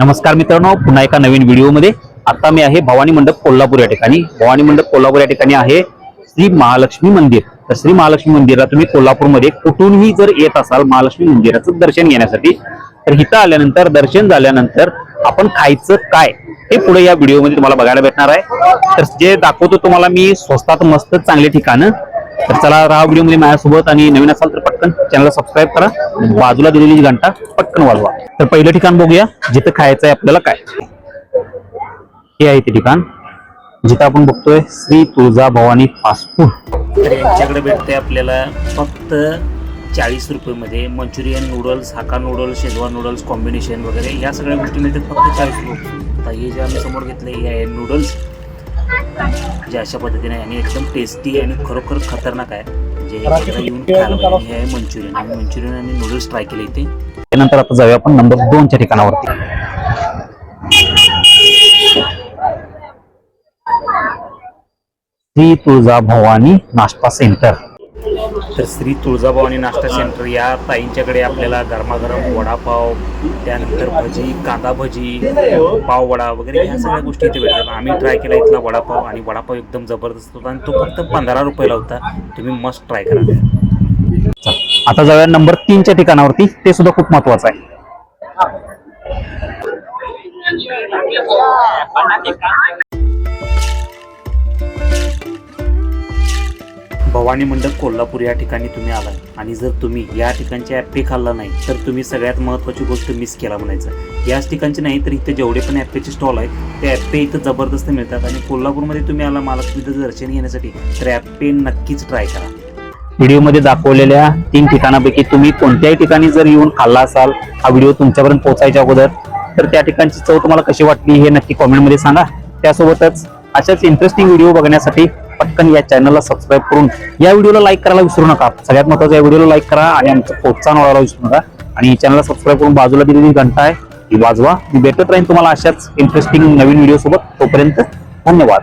नमस्कार मित्रांनो पुन्हा एका नवीन व्हिडिओमध्ये. आता मी आहे भवानी मंडप कोल्हापूर या ठिकाणी. भवानी मंडप कोल्हापूर या ठिकाणी आहे श्री महालक्ष्मी मंदिर. तर श्री महालक्ष्मी मंदिरात तुम्ही कोल्हापूरमध्ये कुठूनही जर येत असाल महालक्ष्मी मंदिराचं दर्शन घेण्यासाठी तर इथं आल्यानंतर दर्शन झाल्यानंतर आपण खायचं काय हे पुढे या व्हिडिओमध्ये तुम्हाला बघायला भेटणार आहे. तर जे दाखवतो तुम्हाला मी स्वस्तात मस्त चांगले ठिकाणं. तर चला राहा व्हिडिओमध्ये माझ्यासोबत आणि नवीन असाल तर पटकन चॅनलला सबस्क्राईब करा. बाजूला दिलेली जी घंटा पटकन वाजवा. तर पहिलं ठिकाण बघूया जिथं खायचं आहे आपल्याला काय. हे आहे ते ठिकाण जिथं आपण बघतोय श्री तुळजा भवानी फास्ट फूड तर यांच्याकडे भेटते आपल्याला फक्त चाळीस रुपयेमध्ये Manchurian noodles hakka noodles Schezwan noodles combination वगैरे या सगळ्या गोष्टी मिळतात फक्त चाळीस रुपये. आता हे जे आम्ही समोर घेतले हे आहे नूडल्स जे अशा पद्धतीने आणि एकदम टेस्टी आणि खरोखर खतरनाक आहे. जे एकदा येऊन खायला पाहिजे हे आहे मंचुरियन. आम्ही मंचुरियन आणि नूडल्स ट्राय केले इथे. त्यानंतर आता जाऊया आपण नंबर दोनच्या ठिकाणावरती. श्री तुळजा भवानी नाश्ता सेंटर तर श्री तुळजाभवानी नाश्ता सेंटर या ताईंच्याकडे आपल्याला गरमागरम वडापाव त्यानंतर भजी कांदा भजी पाव वडा वगैरे ह्या सगळ्या गोष्टी इथे भेटतात. आम्ही ट्राय केला इथला वडापाव आणि वडापाव एकदम जबरदस्त होता आणि तो फक्त पंधरा रुपयाला होता. तुम्ही मस्त ट्राय करा. आता जाऊया नंबर तीनच्या ठिकाणावरती. ते सुद्धा खूप महत्वाचं आहे. भवानी मंडप कोल्हापूर या ठिकाणी तुम्ही आलाय आणि जर तुम्ही या ठिकाणचे ॲप्पे खाल्ला नाही तर तुम्ही सगळ्यात महत्त्वाची गोष्ट मिस केला म्हणायचं. याच ठिकाणचे नाही तर इथे जेवढे पण ॲप्पेचे स्टॉल आहेत ते ॲप्पे इथं जबरदस्त मिळतात. आणि कोल्हापूरमध्ये तुम्ही आला महालक्ष्मीचं दर्शन घेण्यासाठी तर ॲप्पे नक्कीच ट्राय करा. व्हिडिओमध्ये दाखवलेल्या तीन ठिकाणापैकी तुम्ही कोणत्याही ठिकाणी जर येऊन खाल्ला असाल हा व्हिडिओ तुमच्यापर्यंत पोहोचायच्या अगोदर तर त्या ठिकाणची चव तुम्हाला कशी वाटली हे नक्की कॉमेंटमध्ये सांगा. त्यासोबतच अशाच इंटरेस्टिंग व्हिडिओ बघण्यासाठी पटकन या चॅनलला सबस्क्राईब करून या व्हिडिओला लाईक करायला विसरू नका. सगळ्यात महत्वाचं या व्हिडिओला लाईक करा आणि आमचं प्रोत्साहन वाढायला विसरू नका. आणि चॅनलला सबस्क्राईब करून बाजूला दिलेली घंटा आहे ती वाजवा. मी भेटत राहीन तुम्हाला अशाच इंटरेस्टिंग नवीन व्हिडिओ सोबत. तोपर्यंत धन्यवाद.